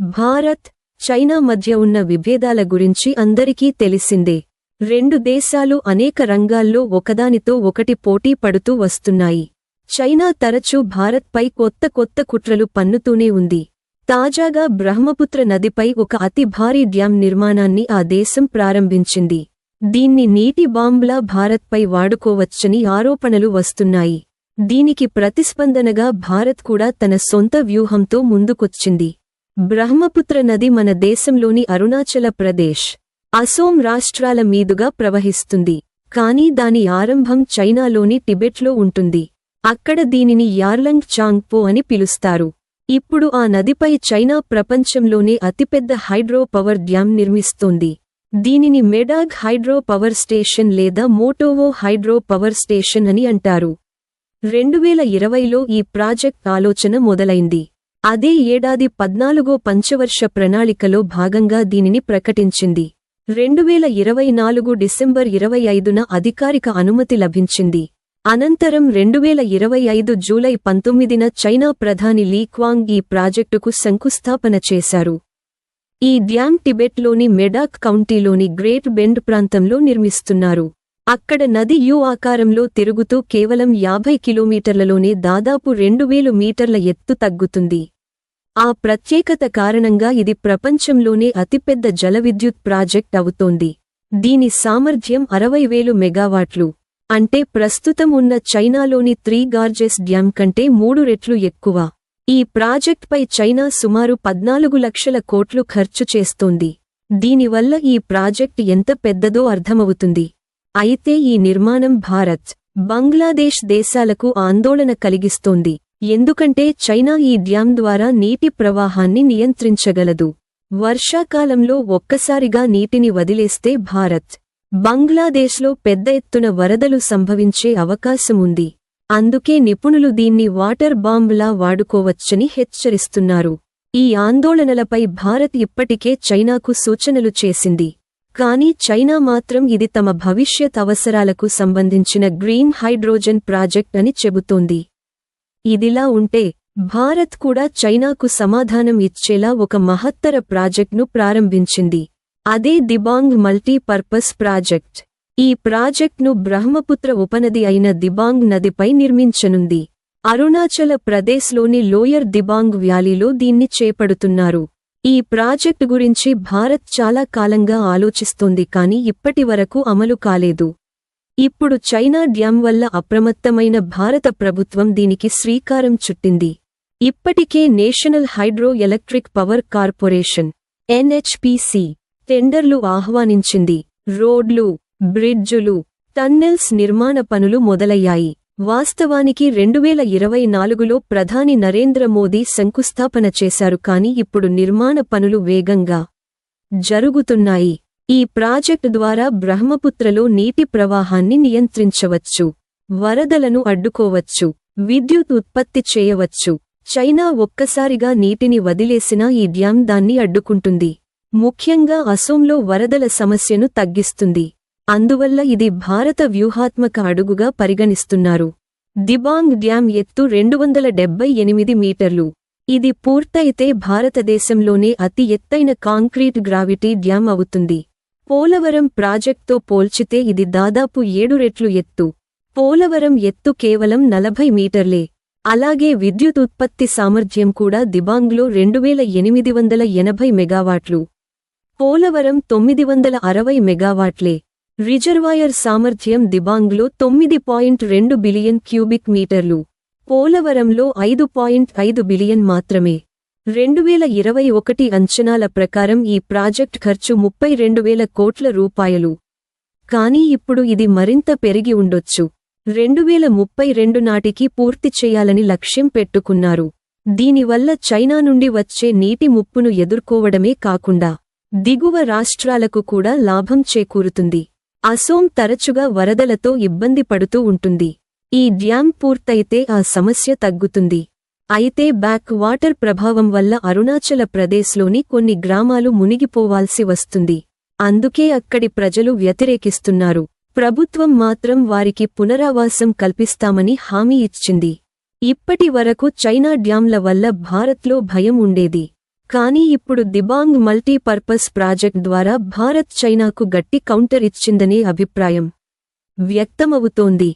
Bharat China మధ్య ఉన్న విభేదాల గురించి అందరికీ తెలిసిందే. రెండు దేశాలు అనేక రంగాల్లో ఒకదానితో ఒకటి పోటీ పడుతూ వస్తున్నాయి. చైనా తరచూ భారత్పై కొత్త కొత్త కుట్రలు పన్నుతూనే ఉంది. తాజాగా బ్రహ్మపుత్ర నదిపై ఒక అతి భారీ డ్యాం నిర్మాణాన్ని ఆ దేశం ప్రారంభించింది. దీన్ని నీటి బాంబ్లా భారత్పై వాడుకోవచ్చని ఆరోపణలు వస్తున్నాయి. దీనికి ప్రతిస్పందనగా భారత్ కూడా తన సొంత వ్యూహంతో ముందుకొచ్చింది. బ్రహ్మపుత్ర నది మన దేశంలోని అరుణాచల ప్రదేశ్. అసోం రాష్ట్రాల మీదుగా ప్రవహిస్తుంది. కానీ దాని ఆరంభం చైనాలోని టిబెట్లో ఉంటుంది. అక్కడ దీనిని యార్లంగ్ చాంగ్పో అని పిలుస్తారు. ఇప్పుడు ఆ నదిపై చైనా ప్రపంచంలోనే అతిపెద్ద హైడ్రో పవర్ డ్యాం నిర్మిస్తోంది. దీనిని మెడాగ్ హైడ్రో పవర్ స్టేషన్ లేదా మోటోవో హైడ్రో పవర్ స్టేషన్ అని అంటారు. రెండువేల ఇరవైలో ఈ ప్రాజెక్ట్ ఆలోచన మొదలైంది. అదే ఏడాది పద్నాలుగో పంచవర్ష ప్రణాళికలో భాగంగా దీనిని ప్రకటించింది. రెండువేల ఇరవై నాలుగు డిసెంబర్ ఇరవై ఐదున అధికారిక అనుమతి లభించింది. అనంతరం రెండువేల ఇరవై ఐదు జూలై పంతొమ్మిదిన చైనా ప్రధాని లీ క్వాంగ్ ఈ ప్రాజెక్టుకు శంకుస్థాపన చేశారు. ఈ డ్యాం టిబెట్లోని మెడాక్ కౌంటీలోని గ్రేట్ బెండ్ ప్రాంతంలో నిర్మిస్తున్నారు. అక్కడ నది యు ఆకారంలో తిరుగుతూ కేవలం యాభై కిలోమీటర్లలోనే దాదాపు రెండు వేలు మీటర్ల ఎత్తు తగ్గుతుంది. ఆ ప్రత్యేకత కారణంగా ఇది ప్రపంచంలోనే అతిపెద్ద జలవిద్యుత్ ప్రాజెక్ట్ అవుతోంది. దీని సామర్థ్యం అరవై వేలు మెగావాట్లు. అంటే ప్రస్తుతం ఉన్న చైనాలోని త్రీ గార్జెస్ డ్యాం కంటే మూడు రెట్లు ఎక్కువ. ఈ ప్రాజెక్ట్పై చైనా సుమారు పద్నాలుగు లక్షల కోట్లు ఖర్చు చేస్తోంది. దీనివల్ల ఈ ప్రాజెక్ట్ ఎంత పెద్దదో అర్థమవుతుంది. అయితే ఈ నిర్మాణం భారత్ బంగ్లాదేశ్ దేశాలకు ఆందోళన కలిగిస్తోంది. ఎందుకంటే చైనా ఈ డ్యాం ద్వారా నీటి ప్రవాహాన్ని నియంత్రించగలదు. వర్షాకాలంలో ఒక్కసారిగా నీటిని వదిలేస్తే భారత్ బంగ్లాదేశ్లో పెద్ద ఎత్తున వరదలు సంభవించే అవకాశముంది. అందుకే నిపుణులు దీన్ని వాటర్ బాంబ్లా వాడుకోవచ్చని హెచ్చరిస్తున్నారు. ఈ ఆందోళనలపై భారత్ ఇప్పటికే చైనాకు సూచనలు చేసింది. కానీ చైనా మాత్రం ఇది తమ భవిష్యత్ అవసరాలకు సంబంధించిన గ్రీన్ హైడ్రోజన్ ప్రాజెక్ట్ అని చెబుతోంది. ఇదిలా ఉంటే భారత్ కూడా చైనాకు సమాధానం ఇచ్చేలా ఒక మహత్తర ప్రాజెక్ట్ను ప్రారంభించింది. అదే దిబాంగ్ మల్టీపర్పస్ ప్రాజెక్ట్. ఈ ప్రాజెక్ట్ను బ్రహ్మపుత్ర ఉపనది అయిన దిబాంగ్ నదిపై నిర్మించనుంది. అరుణాచల ప్రదేశ్లోని లోయర్ దిబాంగ్ వ్యాలీలో దీన్ని చేపడుతున్నారు. ఈ ప్రాజెక్ట్ గురించి భారత్ చాలా కాలంగా ఆలోచిస్తోంది కాని ఇప్పటివరకు అమలు కాలేదు. ఇప్పుడు చైనా డ్యాం వల్ల అప్రమత్తమైన భారత ప్రభుత్వం దీనికి శ్రీకారం చుట్టింది. ఇప్పటికే national hydro electric power corporation NHPC టెండర్లు ఆహ్వానించింది. రోడ్లు బ్రిడ్జులు టన్నెల్స్ నిర్మాణ పనులు మొదలయ్యాయి. వాస్తవానికి రెండువేల ఇరవై నాలుగులో ప్రధాని నరేంద్ర మోదీ శంకుస్థాపన చేశారు కాని ఇప్పుడు నిర్మాణ పనులు వేగంగా జరుగుతున్నాయి. ఈ ప్రాజెక్టు ద్వారా బ్రహ్మపుత్రలో నీటి ప్రవాహాన్ని నియంత్రించవచ్చు వరదలను అడ్డుకోవచ్చు విద్యుత్ ఉత్పత్తి చేయవచ్చు. చైనా ఒక్కసారిగా నీటిని వదిలేసినా ఈ డ్యాం దాన్ని అడ్డుకుంటుంది. ముఖ్యంగా అసోంలో వరదల సమస్యను తగ్గిస్తుంది. అందువల్ల ఇది భారత వ్యూహాత్మక అడుగుగా పరిగణిస్తున్నారు. దిబాంగ్ డ్యాం ఎత్తు రెండు వందల డెబ్బై ఎనిమిది మీటర్లు. ఇది పూర్తయితే భారతదేశంలోనే అతి ఎత్తైన కాంక్రీట్ గ్రావిటీ డ్యాం అవుతుంది. పోలవరం ప్రాజెక్ట్తో పోల్చితే ఇది దాదాపు ఏడు రెట్లు ఎత్తు. పోలవరం ఎత్తు కేవలం నలభై మీటర్లే. అలాగే విద్యుత్ ఉత్పత్తి సామర్థ్యం కూడా దిబాంగ్లో రెండువేల ఎనిమిది వందల ఎనభై మెగావాట్లు. పోలవరం తొమ్మిది వందల అరవై మెగావాట్లే. రిజర్వాయర్ సామర్థ్యం దిబాంగ్లో తొమ్మిది పాయింట్ రెండు బిలియన్ క్యూబిక్ మీటర్లు. పోలవరంలో ఐదు పాయింట్ ఐదు బిలియన్ మాత్రమే. రెండువేల ఇరవై ఒకటి అంచనాల ప్రకారం ఈ ప్రాజెక్ట్ ఖర్చు ముప్పై రెండు వేల కోట్ల రూపాయలు. కానీ ఇప్పుడు ఇది మరింత పెరిగి ఉండొచ్చు. రెండువేల ముప్పై రెండు నాటికి పూర్తి చేయాలని లక్ష్యం పెట్టుకున్నారు. దీనివల్ల చైనా నుండి వచ్చే నీటి ముప్పును ఎదుర్కోవడమే కాకుండా దిగువ రాష్ట్రాలకు కూడా లాభం చేకూరుతుంది. అసోం తరచుగా వరదలతో ఇబ్బంది పడుతూ ఉంటుంది. ఈ డ్యాం పూర్తయితే ఆ సమస్య తగ్గుతుంది. అయితే బ్యాక్ వాటర్ ప్రభావం వల్ల అరుణాచల ప్రదేశ్లోని కొన్ని గ్రామాలు మునిగిపోవాల్సి వస్తుంది. అందుకే అక్కడి ప్రజలు వ్యతిరేకిస్తున్నారు. ప్రభుత్వం మాత్రం వారికి పునరావాసం కల్పిస్తామని హామీ ఇచ్చింది. ఇప్పటి వరకు చైనా డ్యాంల వల్ల భారత్లో భయం ఉండేది. కానీ ఇప్పుడు దిబాంగ్ మల్టీపర్పస్ ప్రాజెక్ట్ ద్వారా భారత్ చైనాకు గట్టి కౌంటర్ ఇచ్చిందనే అభిప్రాయం వ్యక్తమవుతోంది.